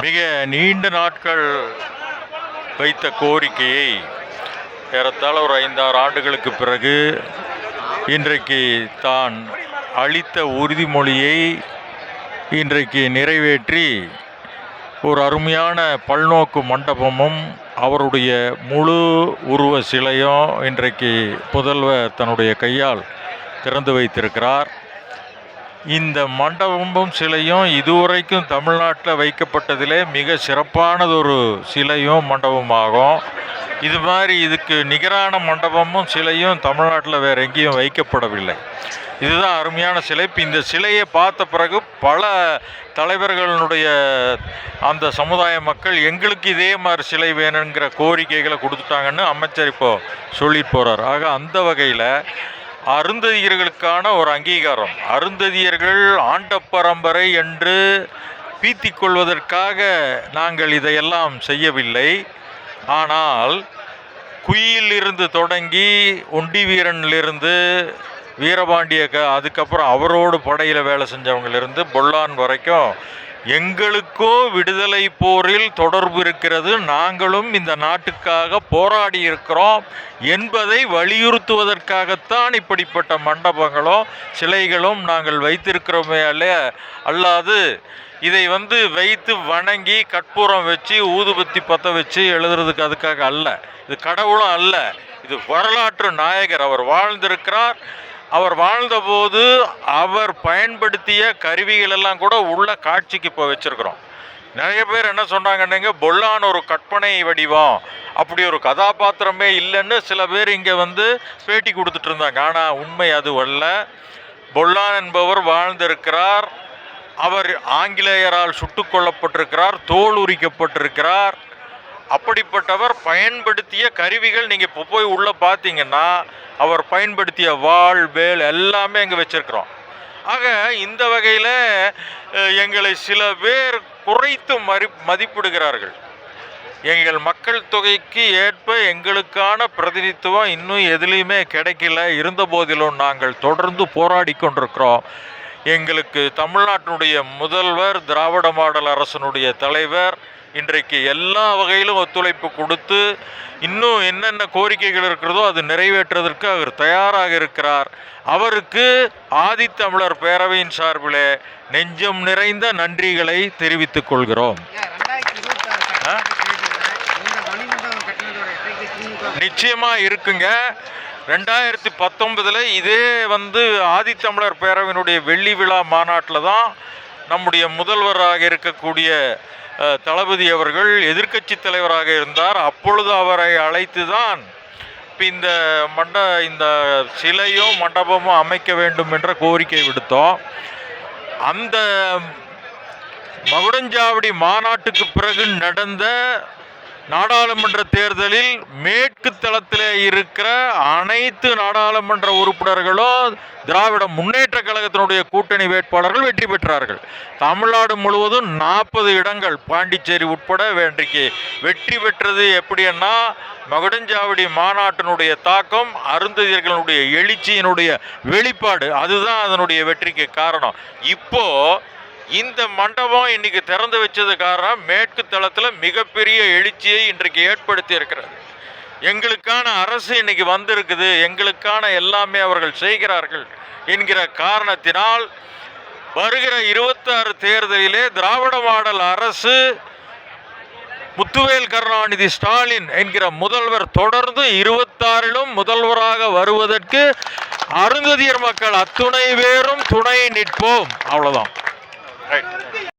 மிக நீண்ட நாட்கள் வைத்த கோரிக்கையை ஏறத்தாழ ஒரு ஐந்தாறு ஆண்டுகளுக்கு பிறகு இன்றைக்கு தான் அளித்த உறுதிமொழியை இன்றைக்கு நிறைவேற்றி ஒரு அருமையான பல்நோக்கு மண்டபமும் அவருடைய முழு உருவ சிலையும் இன்றைக்கு புதல்வர் தன்னுடைய கையால் திறந்து வைத்திருக்கிறார். இந்த மண்டபமும் சிலையும் இதுவரைக்கும் தமிழ்நாட்டில் வைக்கப்பட்டதிலே மிக சிறப்பானதொரு சிலையும் மண்டபமாகும். இது மாதிரி இதுக்கு நிகரான மண்டபமும் சிலையும் தமிழ்நாட்டில் வேறு எங்கேயும் வைக்கப்படவில்லை. இதுதான் அருமையான சிலை. இப்போ இந்த சிலையை பார்த்த பிறகு பல தலைவர்களுடைய அந்த சமுதாய மக்கள் எங்களுக்கு இதே மாதிரி சிலை வேணுங்கிற கோரிக்கைகளை கொடுத்துட்டாங்கன்னு அமைச்சர் இப்போ சொல்லி போகிறார் ஆக அந்த வகையில் அருந்ததியர்களுக்கான ஒரு அங்கீகாரம். அருந்ததியர்கள் ஆண்ட பரம்பரை என்று பீத்திக் கொள்வதற்காக நாங்கள் இதையெல்லாம் செய்யவில்லை. ஆனால் குயிலிருந்து தொடங்கி ஒண்டி வீரனிலிருந்து வீரபாண்டிய க அதுக்கப்புறம் அவரோடு படையில் வேலை செஞ்சவங்களிருந்து பொல்லான் வரைக்கும் எங்களுக்கோ விடுதலை போரில் தொடர்பு இருக்கிறது. நாங்களும் இந்த நாட்டுக்காக போராடி இருக்கிறோம் என்பதை வலியுறுத்துவதற்காகத்தான் இப்படிப்பட்ட மண்டபங்களும் சிலைகளும் நாங்கள் வைத்திருக்கிறோமே அல்ல. அல்லாது இதை வந்து வைத்து வணங்கி கற்பூரம் வச்சு ஊதுபத்தி பற்ற வச்சு எழுதுறதுக்கு அதுக்காக அல்ல. இது கடவுளும் அல்ல. இது வரலாற்று நாயகர் அவர் வாழ்ந்திருக்கிறார். அவர் வாழ்ந்தபோது அவர் பயன்படுத்திய கருவிகள் எல்லாம் கூட உள்ள காட்சிக்கு இப்போ வச்சுருக்குறோம். நிறைய பேர் என்ன சொன்னாங்கன்னுங்க பொல்லான் ஒரு கற்பனை வடிவம். அப்படி ஒரு கதாபாத்திரமே இல்லைன்னு சில பேர் இங்கே வந்து பேட்டி கொடுத்துட்டு இருந்தாங்க ஆனால் உண்மை அது அல்ல. பொல்லான் என்பவர் வாழ்ந்திருக்கிறார். அவர் ஆங்கிலேயரால் சுட்டு கொல்லப்பட்டிருக்கிறார் தோல் உரிக்கப்பட்டிருக்கிறார். அப்படிப்பட்டவர் பயன்படுத்திய கருவிகள் நீங்கள் இப்போ போய் உள்ளே பார்த்தீங்கன்னா அவர் பயன்படுத்திய வாள் வேல் எல்லாமே இங்கே வச்சிருக்கிறோம். ஆக இந்த வகையில் எங்களை சில பேர் குறைத்து மறி மதிப்பிடுகிறார்கள். எங்கள் மக்கள் தொகைக்கு ஏற்ப எங்களுக்கான பிரதிநிதித்துவம் இன்னும் எதுலேயுமே கிடைக்கல. இருந்த போதிலும் நாங்கள் தொடர்ந்து போராடி கொண்டிருக்கிறோம். எங்களுக்கு தமிழ்நாட்டினுடைய முதல்வர் திராவிட மாடல் அரசனுடைய தலைவர் இன்றைக்கு எல்லா வகையிலும் ஒத்துழைப்பு கொடுத்து இன்னும் என்னென்ன கோரிக்கைகள் இருக்கிறதோ அது நிறைவேற்றுவதற்கு அவர் தயாராக இருக்கிறார். அவருக்கு ஆதித்தமிழர் பேரவையின் சார்பிலே நெஞ்சம் நிறைந்த நன்றிகளை தெரிவித்துக் கொள்கிறோம். ஏன் ரெண்டாயிரத்தி இருபத்தாறு ஆ? சட்டமன்றத்தில் இந்த மணிமண்டபம் கட்டினதோட எஃபெக்ட் திமுக நிச்சயமா இருக்குங்க. ரெண்டாயிரத்தி பத்தொன்பதில் இதே வந்து ஆதித்தமிழர் பேரவையினுடைய வெள்ளி விழா மாநாட்டில் தான் நம்முடைய முதல்வராக இருக்கக்கூடிய தளபதி அவர்கள் எதிர்க்கட்சி தலைவராக இருந்தார். அப்பொழுது அவரை அழைத்து தான் இப்போ இந்த மண்ட இந்த சிலையும் மண்டபமும் அமைக்க வேண்டும் என்ற கோரிக்கை விடுத்தோம். அந்த மகுடஞ்சாவடி மாநாட்டுக்கு பிறகு நடந்த நாடாளுமன்ற தேர்தலில் மேற்கு தளத்தில் இருக்கிற அனைத்து நாடாளுமன்ற உறுப்பினர்களும் திராவிட முன்னேற்ற கழகத்தினுடைய கூட்டணி வேட்பாளர்கள் வெற்றி பெற்றார்கள். தமிழ்நாடு முழுவதும் நாற்பது இடங்கள் பாண்டிச்சேரி உட்பட வேண்டிக்கு வெற்றி பெற்றது எப்படின்னா மகுடஞ்சாவடி மாநாட்டினுடைய தாக்கம் அருந்ததியர்களுடைய எழுச்சியினுடைய வெளிப்பாடு அதுதான் அதனுடைய வெற்றிக்கு காரணம். இப்போது இந்த மண்டபம் இன்னைக்கு திறந்து வச்சது காரணம் மேற்கு தளத்தில் மிகப்பெரிய எழுச்சியை இன்றைக்கு ஏற்படுத்தி இருக்கிறது. எங்களுக்கான அரசு இன்னைக்கு வந்திருக்குது எங்களுக்கான எல்லாமே அவர்கள் செய்கிறார்கள் என்கிற காரணத்தினால் வருகிற இருபத்தாறு தேர்தலிலே திராவிட மாடல் அரசு முத்துவேல் கருணாநிதி ஸ்டாலின் என்கிற முதல்வர் தொடர்ந்து இருபத்தாறிலும் முதல்வராக வருவதற்கு அருந்ததியர் மக்கள் அத்துணை பேரும் துணை நிற்போம். அவ்வளோதான் right.